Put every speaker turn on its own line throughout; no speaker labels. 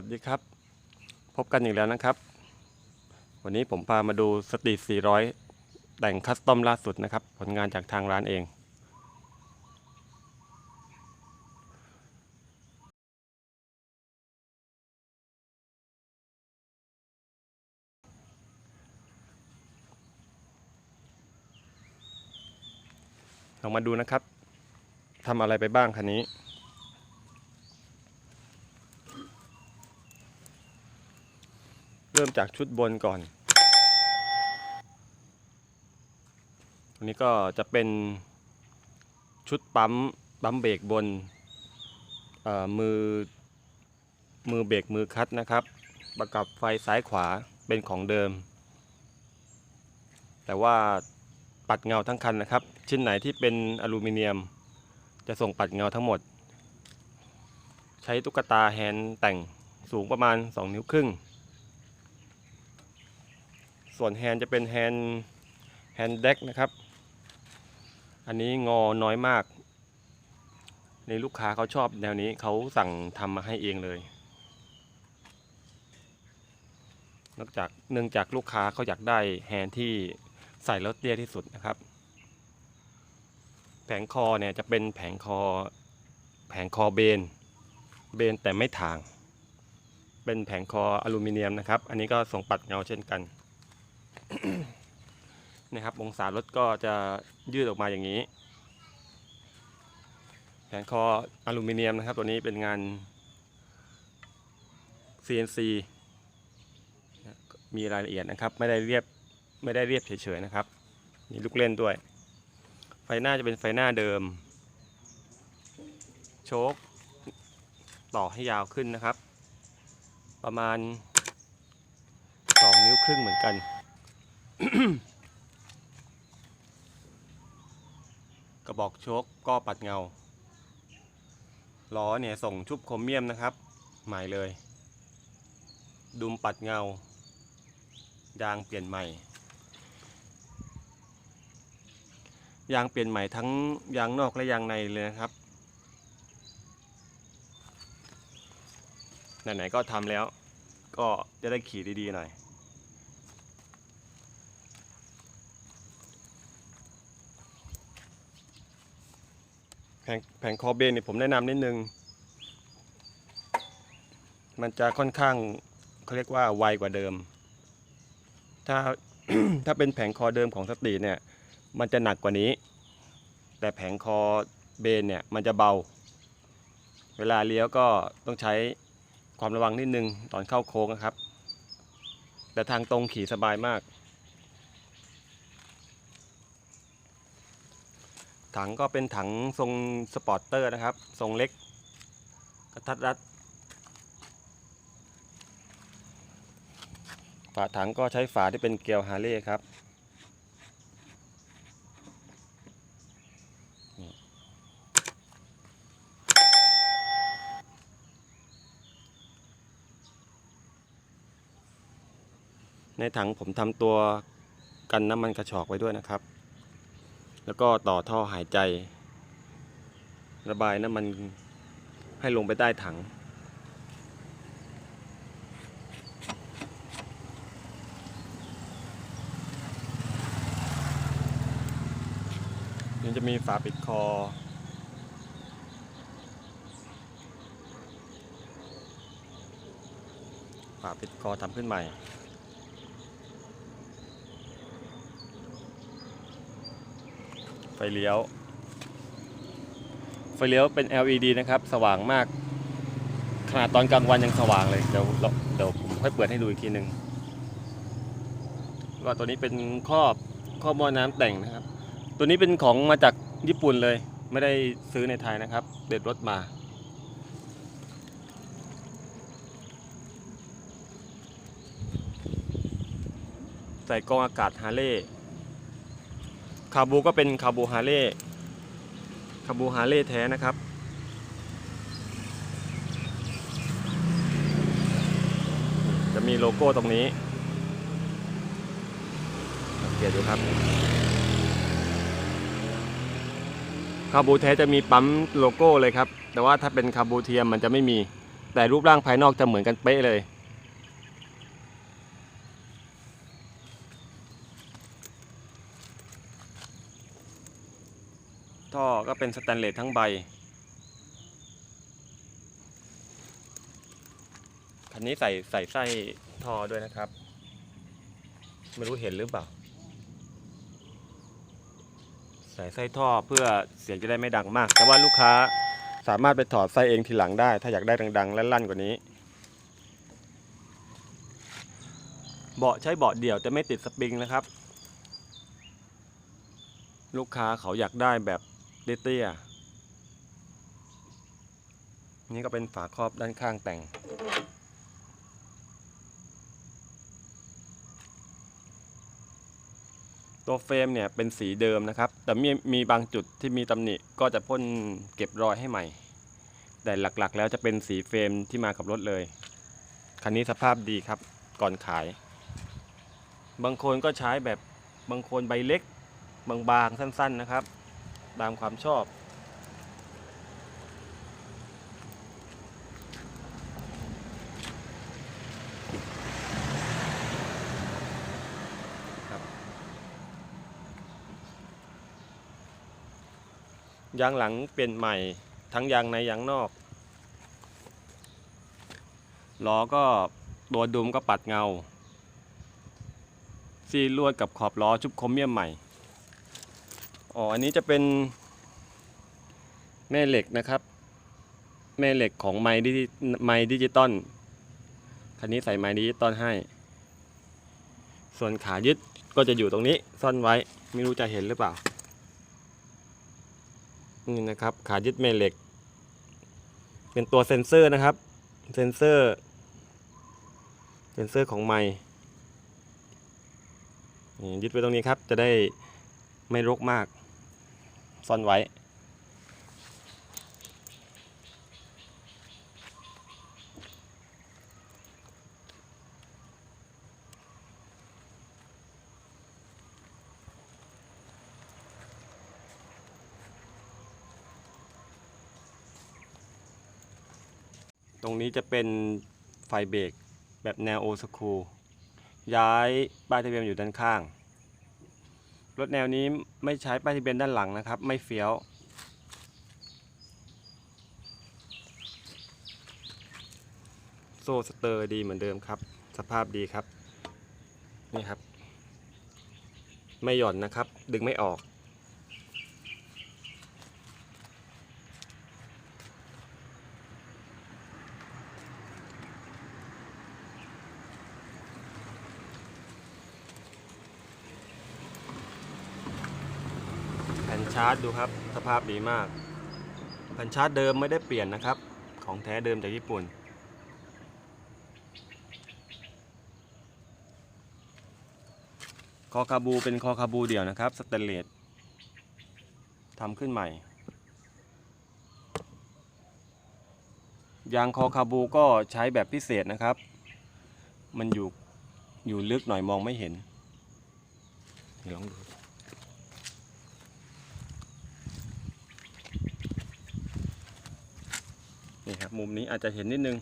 สวัสดีครับ พบกันอีกแล้วนะครับ วันนี้ผมพามาดูสตีท400 แต่งคัสตอมล่าสุดนะครับ ผลงานจากทางร้านเอง ลองมาดูนะครับทำอะไรไปบ้างคันนี้ เริ่มจากชุดบนก่อนอันนี้ก็จะเป็นชุดปั๊มปั๊มเบรกบนมือมือเบรกมือคัดนะครับ ประกับไฟซ้ายขวาเป็นของเดิม แต่ว่าปัดเงาทั้งคันนะครับ ชิ้นไหนที่เป็นอลูมิเนียม จะส่งปัดเงาทั้งหมด ใช้ตุ๊กตาแฮนด์แต่งสูงประมาณ 2 นิ้วครึ่ง ส่วนแฮนด์จะเป็นแฮนด์แฮนด์เด็กนะครับ อันนี้งอน้อยมาก ในลูกค้าเขาชอบแนวนี้เขาสั่งทำมาให้เองเลยนอกจากเนื่องจากลูกค้าเขาอยากได้แฮนด์ที่ใส่แล้วเตี้ยที่สุดนะครับ แผงคอเนี่ยจะเป็นแผงคอแผงคอเบน เบนแต่ไม่ถาง เป็นแผงคออลูมิเนียมนะครับ อันนี้ก็ส่งปัดเงาเช่นกัน นะครับ องศารถก็จะยืดออกมาอย่างนี้แผงคออลูมิเนียมนะครับ ตัวนี้เป็นงาน CNC มีรายละเอียดนะครับ ไม่ได้เรียบไม่ได้เรียบเฉยๆนะครับ มีลูกเล่นด้วย ไฟหน้าจะเป็นไฟหน้าเดิม โชคต่อให้ยาวขึ้นนะครับ ประมาณ 2 นิ้วครึ่งเหมือนกัน กระบอกโชคก็ปัดเงา ล้อเนี่ยส่งชุบโครเมียมนะครับ ใหม่เลย ดุมปัดเงา ยางเปลี่ยนใหม่ ยางเปลี่ยนใหม่ทั้งยางนอกและยางในเลยนะครับ ไหนๆก็ทำแล้ว ก็จะได้ขี่ดีๆหน่อย ผงแผงคอเบนเนี่ยผมแนะนำนิดนึง มันจะค่อนข้างเขาเรียกว่าไวกว่าเดิม ถ้าถ้าเป็นแผงคอเดิมของสตรีเนี่ยมันจะหนักกว่านี้ แต่แผงคอเบนเนี่ยมันจะเบา เวลาเลี้ยวก็ต้องใช้ความระวังนิดนึงตอนเข้าโค้งนะครับ แต่ทางตรงขี่สบายมาก ถังก็เป็นถังทรงสปอร์ตเตอร์นะครับ ทรงเล็ก กระทัดรัดฝาถังก็ใช้ฝาที่เป็นเกลียวฮาร์เลย์ครับในถังผมทำตัวกันน้ำมันกระชอกไว้ด้วยนะครับ แล้วก็ต่อท่อหายใจ ระบายน้ำมันให้ลงไปใต้ถัง นี่จะมีฝาปิดคอฝาปิดคอทำขึ้นใหม่ ไฟเลี้ยว ไฟเลี้ยวเป็น LED นะครับ สว่างมาก ขนาดตอนกลางวันยังสว่างเลย เดี๋ยวเดี๋ยวผมค่อยเปิดให้ดูอีกทีหนึ่งก็ตัวนี้เป็นครอบครอบหม้อน้ำแต่งนะครับ ตัวนี้เป็นของมาจากญี่ปุ่นเลย ไม่ได้ซื้อในไทยนะครับ เด็ดรถมา ใส่กองอากาศฮาร์เลย์าบูก็เป็นคาบูฮาเลย์คาบูฮาเลย์แท้นะครับ จะมีโลโก้ตรงนี้สังเกตดูครับคาบูแท้จะมีปั๊มโลโก้เลยครับ แต่ว่าถ้าเป็นคาบูเทียมมันจะไม่มี แต่รูปร่างภายนอกจะเหมือนกันเป๊ะเลย ท่อก็เป็นสแตนเลสทั้งใบ คันนี้ใส่ใส่ไส้ท่อด้วยนะครับ ไม่รู้เห็นหรือเปล่า ใส่ไส้ท่อเพื่อเสียงจะได้ไม่ดังมาก แต่ว่าลูกค้าสามารถไปถอดไส้เองทีหลังได้ ถ้าอยากได้ดังๆและลั่นกว่านี้ เบาะใช้เบาะเดี่ยวแต่ไม่ติดสปริงนะครับ ลูกค้าเขาอยากได้แบบ เตี้ยๆนี่ก็เป็นฝาครอบด้านข้างแต่ง ตัวเฟรมเนี่ยเป็นสีเดิมนะครับ แต่มีมีบางจุดที่มีตำหนิก็จะพ่นเก็บรอยให้ใหม่ แต่หลักๆ แล้วจะเป็นสีเฟรมที่มากับรถเลย คันนี้สภาพดีครับก่อนขาย บางคนก็ใช้แบบบางคนใบเล็กบางๆสั้น ๆนะครับ ตามความชอบ ยางหลังเปลี่ยนใหม่ทั้งยางในยางนอกล้อก็ตัวดุมก็ปัดเงา ซีลวดกับขอบล้อชุบโครเมียมใหม่ อ๋อ อันนี้จะเป็นแม่เหล็กนะครับ แม่เหล็กของไมดิไมดิจิตอลคันนี้ใส่ไมดิจิตอลให้ ส่วนขายึดก็จะอยู่ตรงนี้ซ่อนไว้ ไม่รู้จะเห็นหรือเปล่า นี่นะครับ ขายึดแม่เหล็ก เป็นตัวเซ็นเซอร์นะครับ เซ็นเซอร์ เซ็นเซอร์ของไมยึดไว้ตรงนี้ครับ จะได้ไม่รกมาก ซ่อนไว้ ตรงนี้จะเป็นไฟเบรกแบบแนวโอสคูย้ายป้ายทะเบียนอยู่ด้านข้าง รถแนวนี้ไม่ใช้ป้ายทะเบียนด้านหลังนะครับ ไม่เฟี้ยว โซ่สเตอร์ดีเหมือนเดิมครับ สภาพดีครับ นี่ครับ ไม่หย่อนนะครับ ดึงไม่ออการ์จดูครับสภาพดีมากแผ่นชาร์จเดิมไม่ได้เปลี่ยนนะครับ ของแท้เดิมจากญี่ปุ่น คอคาบูเป็นคอคาบูเดี่ยวนะครับสเตนเลสทำขึ้นใหม่ ยางคอคาบูก็ใช้แบบพิเศษนะครับ มันอยู่อยู่ลึกหน่อยมองไม่เห็นลองดู นี่ครับ มุมนี้อาจจะเห็นนิดนึง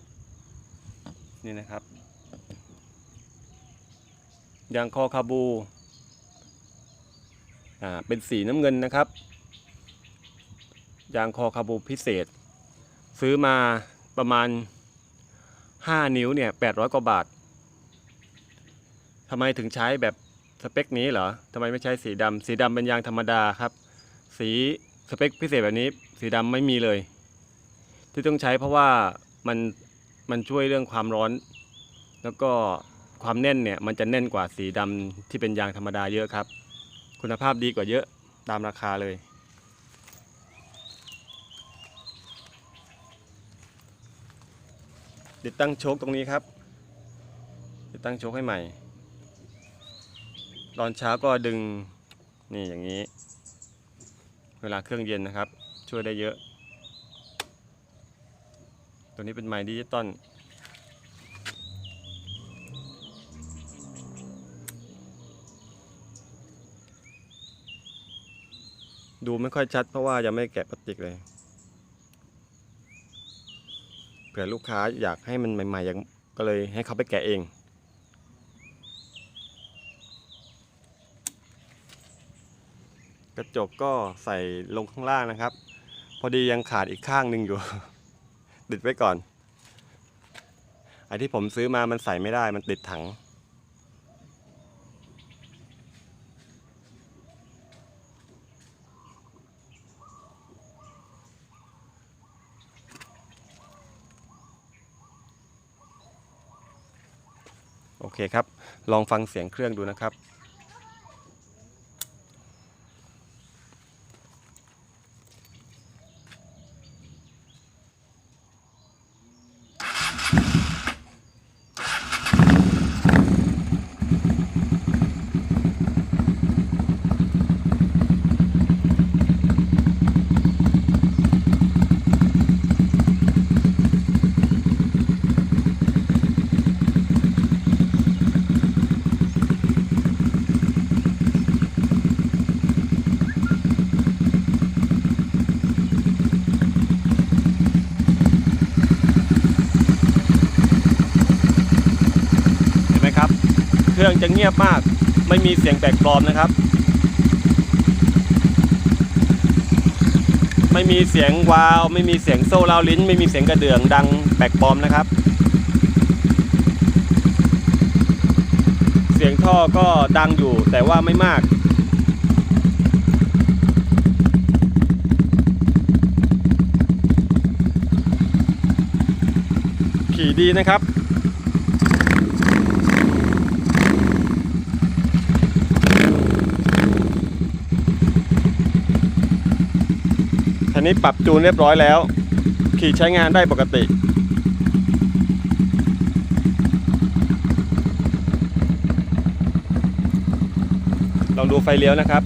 นี่นะครับยางคอคาบูอ่าเป็นสีน้ำเงินนะครับยางคอคาบูพิเศษ ซื้อมาประมาณ 5 นิ้วเนี่ย800 กว่าบาททำไมถึงใช้แบบสเปคนี้เหรอทำไมไม่ใช้สีดำสีดำเป็นยางธรรมดาครับ สีสเปคพิเศษแบบนี้ สีดำไม่มีเลย ที่ต้องใช้เพราะว่ามันมันช่วยเรื่องความร้อน แล้วก็ความแน่นเนี่ยมันจะแน่นกว่าสีดำที่เป็นยางธรรมดาเยอะครับ คุณภาพดีกว่าเยอะตามราคาเลย ติดตั้งโชคตรงนี้ครับ ติดตั้งโชคให้ใหม่ ตอนเช้าก็ดึงนี่อย่างนี้ เวลาเครื่องเย็นนะครับ ช่วยได้เยอะ ตัวนี้เป็นไมค์ดิจิตอลดูไม่ค่อยชัดเพราะว่ายังไม่แกะพลาสติกเลยพผื่อลูกค้าอยากให้มันใหม่ๆอย่างก็เลยให้เขาไปแกะเอง กระจกก็ใส่ลงข้างล่างนะครับ พอดียังขาดอีกข้างหนึ่งอยู่ ติดไว้ก่อนไอ้ที่ผมซื้อมามันใส่ไม่ได้มันติดถัง โอเคครับ ลองฟังเสียงเครื่องดูนะครับ Thank you. จะเงียบมาก ไม่มีเสียงแปลกปลอมนะครับ ไม่มีเสียงวาว ไม่มีเสียงโซ่เลาวลิ้น ไม่มีเสียงกระเดื่องดังแปลกปลอมนะครับ เสียงท่อก็ดังอยู่แต่ว่าไม่มากขี่ดีนะครับ นนี้ปรับจูนเรียบร้อยแล้ว ขี่ใช้งานได้ปกติ ลองดูไฟเลี้ยวนะครับ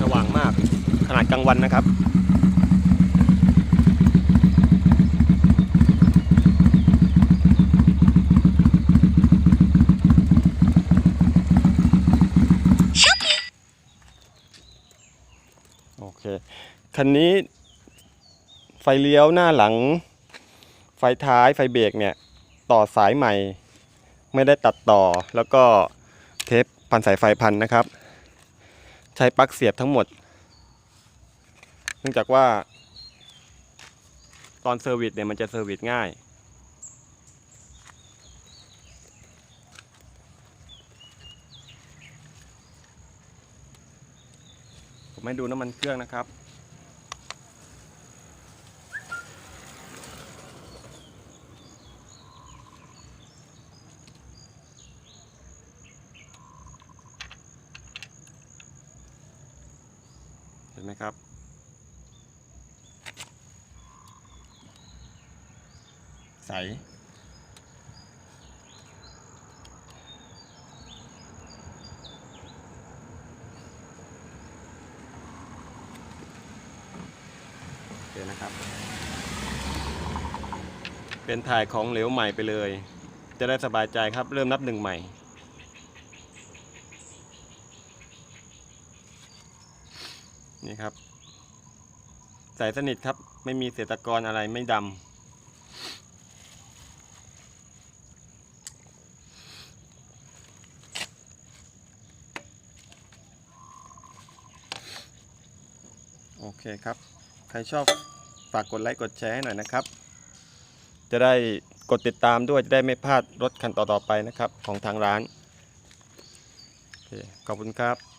สว่างมากขนาดกลางวันนะครับ โอเค คันนี้ไฟเลี้ยวหน้าหลัง ไฟท้ายไฟเบรกเนี่ย ต่อสายใหม่ ไม่ได้ตัดต่อแล้วก็เทปพันสายไฟพันนะครับ ใช้ปลั๊กเสียบทั้งหมด เนื่องจากว่าตอนเซอร์วิสเนี่ยมันจะเซอร์วิสง่าย ผมให้ดูน้ำมันเครื่องนะครับ เห็นไหมครับใส โอเคนะครับ เป็นถ่ายของเหลวใหม่ไปเลย จะได้สบายใจครับ เริ่มนับหนึ่งใหม่นี่ครับใสสนิทครับไม่มีเศษตะกอนอะไรไม่ดำโอเคครับ ใครชอบ ฝากกดไลค์กดแชร์ให้หน่อยนะครับ จะได้กดติดตามด้วยจะได้ไม่พลาดรถคันต่อๆไปนะครับของทางร้านโอเคขอบคุณครับ